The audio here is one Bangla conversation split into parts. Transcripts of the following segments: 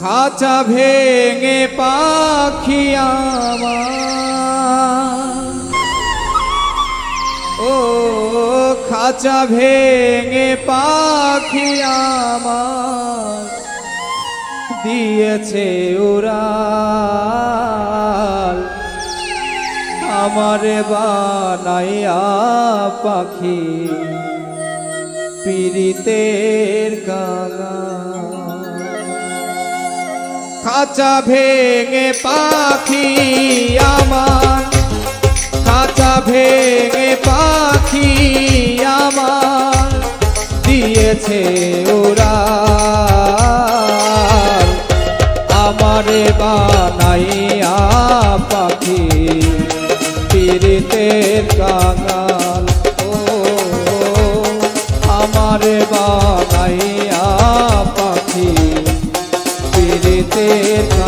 খাঁচা ভেঙে পাখি আমার। ও খাঁচা ভেঙে পাখি আমার। দিয়েছে উড়াল। আমারে বানাইয়া পাখি, পীড়িতের কাঙা খাঁচা ভেঙে পাখি আমার। খাঁচা ভেঙে পাখি আমার। দিয়েছে ওরা। আমারে বানাইয়া পাখি, পীড়িতের কাঙাল। ও, আমারে বানাইয়া পীড়িতের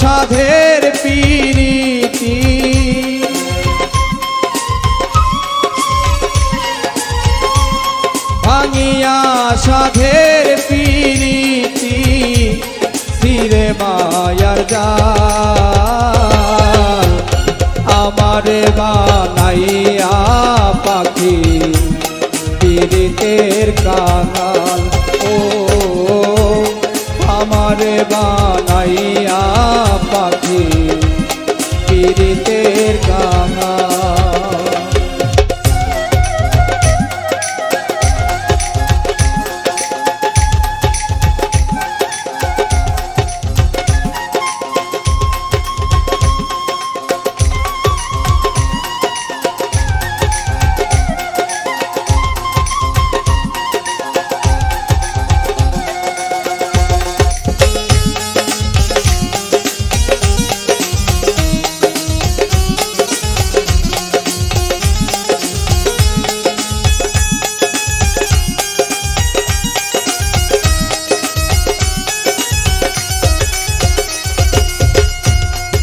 সাধের পিরিতি। ভাঙিয়া সাধের পিরিতি সিরে মায়ার জাল। আমারে বানাইয়া পাখি, পীড়িতের কাঙাল ও, আমারে বানাইয়া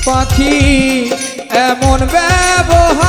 পাখি এমন ব্যবহার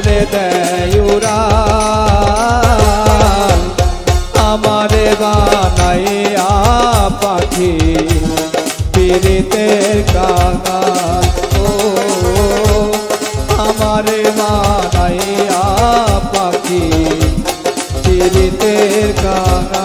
করে দেয়ুরা। আমারে বানাইয়া পাখি পিড়িতের কাকা ও। আমারে বানাইয়া পাখি পিড়িতের কাকা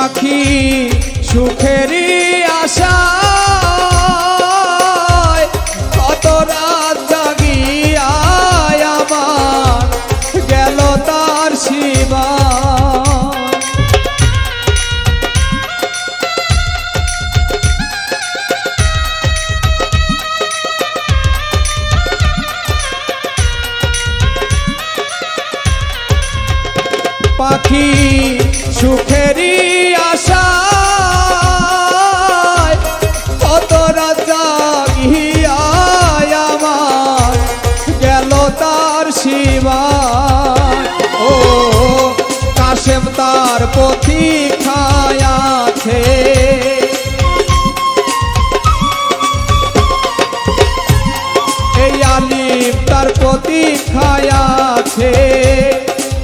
পাখি সুখেরই আশা কত রাত জাগিয়ায় আমার গেল তার শিবা পাখি সুখেরই কাশেম তার পথি খায়াছে এই আলিম তার প্রতীক্ষায়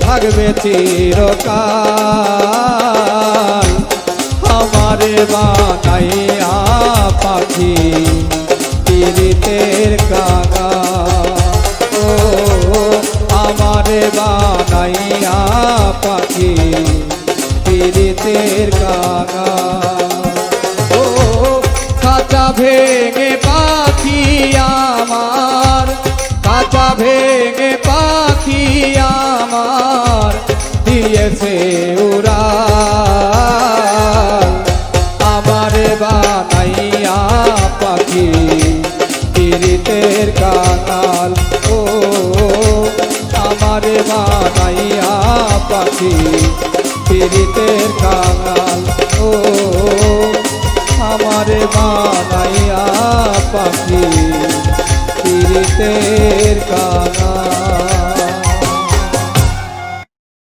থাকবে চিরকাল। আমারে বানাইয়া পাখি পীড়িতের কাঙা ও, কাঁচা ভেঙে পাখি আমার খাঁচা ভেঙে পাখি আমার দিয়েছে উড়া আমার বানাইয়া পাখি পীড়িতের কানাল ও, আমার বানাইয়া পাখি পীড়িতের কানাল ও আমারে বানাইয়া পাখি পীড়িতের কানা